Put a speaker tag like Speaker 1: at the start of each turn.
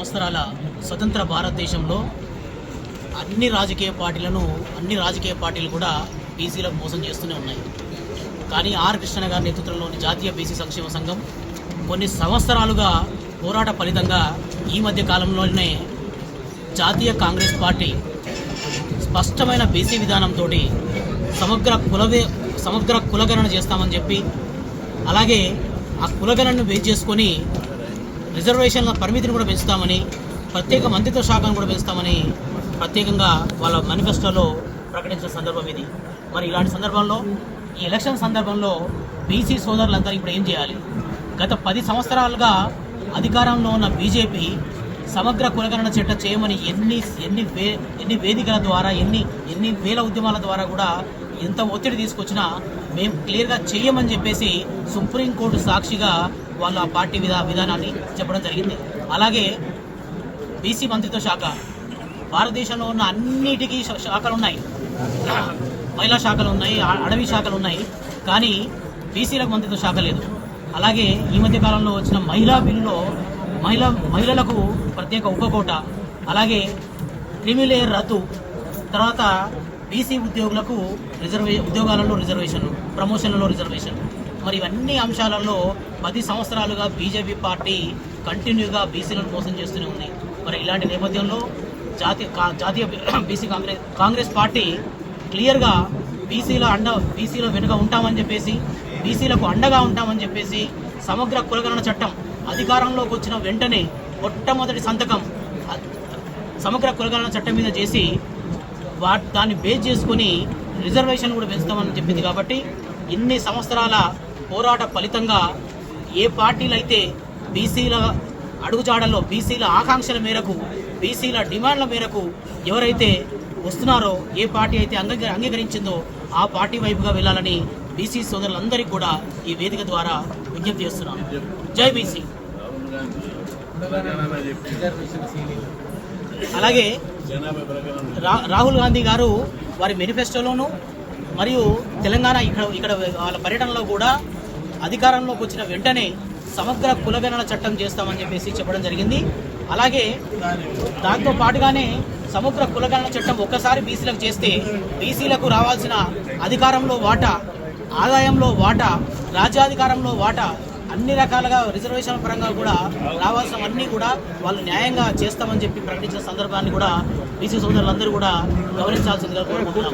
Speaker 1: సంవత్సరాల స్వతంత్ర భారతదేశంలో అన్ని రాజకీయ పార్టీలను అన్ని రాజకీయ పార్టీలు కూడా బీసీలకు మోసం చేస్తూనే ఉన్నాయి. కానీ ఆర్ కృష్ణ గారి నేతృత్వంలోని జాతీయ బీసీ సంక్షేమ సంఘం కొన్ని సంవత్సరాలుగా పోరాట ఫలితంగా ఈ మధ్య కాలంలోనే జాతీయ కాంగ్రెస్ పార్టీ స్పష్టమైన బీసీ విధానంతో సమగ్ర కులవే సమగ్ర కులగణన చేస్తామని చెప్పి అలాగే ఆ కులగణను బేస్ చేసుకొని రిజర్వేషన్ల పరిమితిని కూడా పెంచుతామని ప్రత్యేక మంత్రిత్వ శాఖను కూడా పెంచుతామని ప్రత్యేకంగా వాళ్ళ మేనిఫెస్టోలో ప్రకటించిన సందర్భం ఇది. మరి ఇలాంటి సందర్భంలో ఈ ఎలక్షన్ సందర్భంలో బీసీ సోదరులందరూ ఇప్పుడు ఏం చేయాలి? గత పది సంవత్సరాలుగా అధికారంలో ఉన్న బీజేపీ సమగ్ర కులగణన చట్టం చేయమని ఎన్ని ఎన్ని వే ఎన్ని వేదికల ద్వారా ఎన్ని ఎన్ని వేల ఉద్యమాల ద్వారా కూడా ఎంత ఒత్తిడి తీసుకొచ్చినా మేము క్లియర్గా చేయమని చెప్పేసి సుప్రీంకోర్టు సాక్షిగా వాళ్ళు ఆ పార్టీ విధా విధానాన్ని చెప్పడం జరిగింది. అలాగే బీసీ మంత్రిత్వ శాఖ భారతదేశంలో ఉన్న అన్నిటికీ శా- శాఖలు ఉన్నాయి మహిళా శాఖలు ఉన్నాయి అడవి శాఖలు ఉన్నాయి కానీ బీసీలకు మంత్రిత్వ శాఖ లేదు. అలాగే ఈ మధ్య కాలంలో వచ్చిన మహిళా బిల్లులో మహిళ మహిళలకు ప్రత్యేక ఉపకోట అలాగే క్రిమిలేయర్ రద్దు తర్వాత బీసీ ఉద్యోగులకు రిజర్వే ఉద్యోగాలలో రిజర్వేషన్ ప్రమోషన్లలో రిజర్వేషన్ మరి ఇవన్నీ అంశాలలో పది సంవత్సరాలుగా బీజేపీ పార్టీ కంటిన్యూగా బీసీలను మోసం చేస్తూనే ఉంది. మరి ఇలాంటి నేపథ్యంలో జాతీయ కా- జాతీయ బీసీ కాంగ్రెస్ కాంగ్రెస్ పార్టీ క్లియర్గా బీసీల అండ బీసీల వెనుక ఉంటామని చెప్పేసి బీసీలకు అండగా ఉంటామని చెప్పేసి సమగ్ర కులగణన చట్టం అధికారంలోకి వచ్చిన వెంటనే మొట్టమొదటి సంతకం సమగ్ర కులగణన చట్టం మీద చేసి వా దాన్ని బేస్ చేసుకొని రిజర్వేషన్ కూడా పెంచుతామని చెప్పింది కాబట్టి ఇన్ని సంవత్సరాల పోరాట ఫలితంగా ఏ పార్టీలు అయితే బీసీల అడుగుజాడల్లో బీసీల ఆకాంక్షల మేరకు బీసీల డిమాండ్ల మేరకు ఎవరైతే వస్తున్నారో ఏ పార్టీ అయితే అంగీ అంగీకరించిందో ఆ పార్టీ వైపుగా వెళ్ళాలని బీసీ సోదరులందరికీ కూడా ఈ వేదిక ద్వారా విజ్ఞప్తి చేస్తున్నాను. జై బీసీ. అలాగే రా- రాహుల్ గాంధీ గారు వారి మేనిఫెస్టోలోను మరియు తెలంగాణ ఇక్కడ ఇక్కడ వాళ్ళ పర్యటనలో కూడా అధికారంలోకి వచ్చిన వెంటనే సమగ్ర కులగణన చట్టం చేస్తామని చెప్పేసి చెప్పడం జరిగింది. అలాగే దాంతో పాటుగానే సమగ్ర కులగణన చట్టం ఒక్కసారి బీసీలకు చేస్తే బీసీలకు రావాల్సిన అధికారంలో వాటా ఆదాయంలో వాటా రాజ్యాధికారంలో వాటా అన్ని రకాలుగా రిజర్వేషన్ పరంగా కూడా రావాల్సినవన్నీ కూడా వాళ్ళు న్యాయంగా చేస్తామని చెప్పి ప్రకటించిన సందర్భాన్ని కూడా బీసీ సోదరులందరూ కూడా గమనించాల్సిందిగా కోరుకుంటున్నాం.